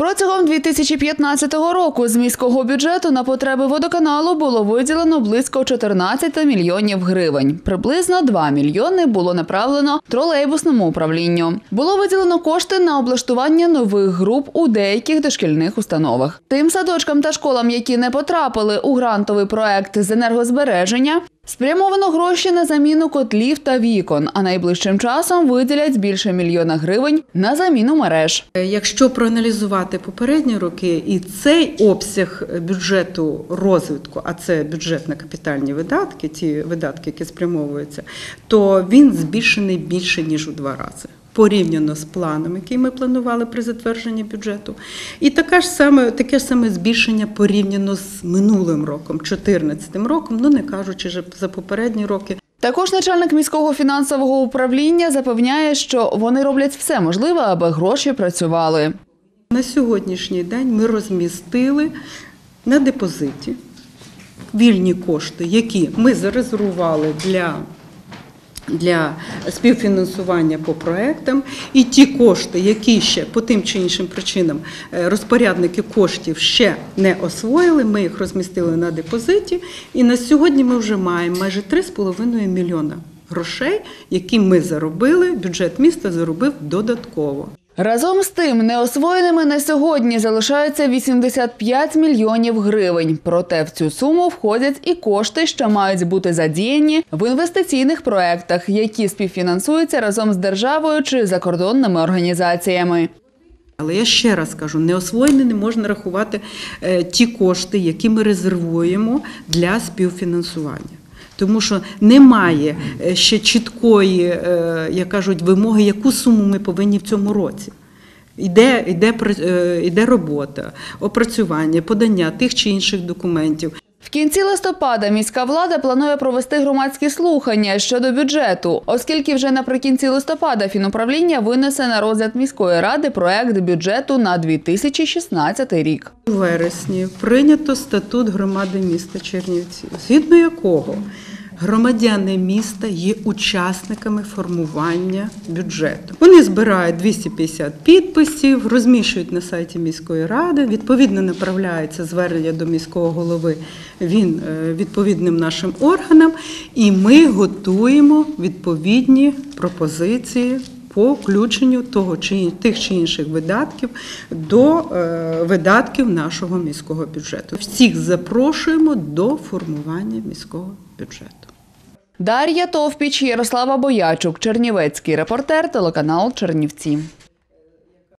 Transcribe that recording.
Протягом 2015 року з міського бюджету на потреби водоканалу було виділено близько 14 мільйонів гривень. Приблизно 2 мільйони було направлено тролейбусному управлінню. Було виділено кошти на облаштування нових груп у деяких дошкільних установах. Тим садочкам та школам, які не потрапили у грантовий проект з енергозбереження, спрямовано гроші на заміну котлів та вікон. А найближчим часом виділять більше мільйона гривень на заміну мереж. Якщо проаналізувати попередні роки і цей обсяг бюджету розвитку, а це бюджет на капітальні видатки, ті видатки, які спрямовуються, то він збільшений більше ніж у два рази. Порівняно з планом, який ми планували при затвердженні бюджету, і така ж саме таке ж саме збільшення порівняно з минулим роком, 2014 роком, ну не кажучи вже за попередні роки. Також начальник міського фінансового управління запевняє, що вони роблять все можливе, аби гроші працювали. На сьогоднішній день ми розмістили на депозиті вільні кошти, які ми зарезервували для, для співфінансування по проектам, і ті кошти, які ще по тим чи іншим причинам е, розпорядники коштів ще не освоїли, ми їх розмістили на депозиті. І на сьогодні ми вже маємо майже 3,5 мільйона грошей, які ми заробили, бюджет міста заробив додатково. Разом з тим, неосвоєними на сьогодні залишаються 85 мільйонів гривень. Проте в цю суму входять і кошти, що мають бути задіяні в інвестиційних проектах, які співфінансуються разом з державою чи закордонними організаціями. Але я ще раз кажу, неосвоєні не можна рахувати е, ті кошти, які ми резервуємо для співфінансування. Тому що немає е, ще чіткої, е, як кажуть, вимоги, яку суму ми повинні в цьому році. Іде, іде, е, іде робота, опрацювання, подання тих чи інших документів. В кінці листопада міська влада планує провести громадські слухання щодо бюджету, оскільки вже наприкінці листопада фінуправління винесе на розгляд міської ради проект бюджету на 2016 рік. У вересні прийнято статут громади міста Чернівці, згідно якого громадяни міста є учасниками формування бюджету. Вони збирають 250 підписів, розміщують на сайті міської ради. Відповідно, направляється звернення до міського голови він е, відповідним нашим органам, і ми готуємо відповідні пропозиції по включенню того чи тих чи інших видатків до е, видатків нашого міського бюджету. Всіх запрошуємо до формування міського бюджету. Дар'я Товпіч, Ярослава Боячук, Чернівецький репортер, телеканал Чернівці.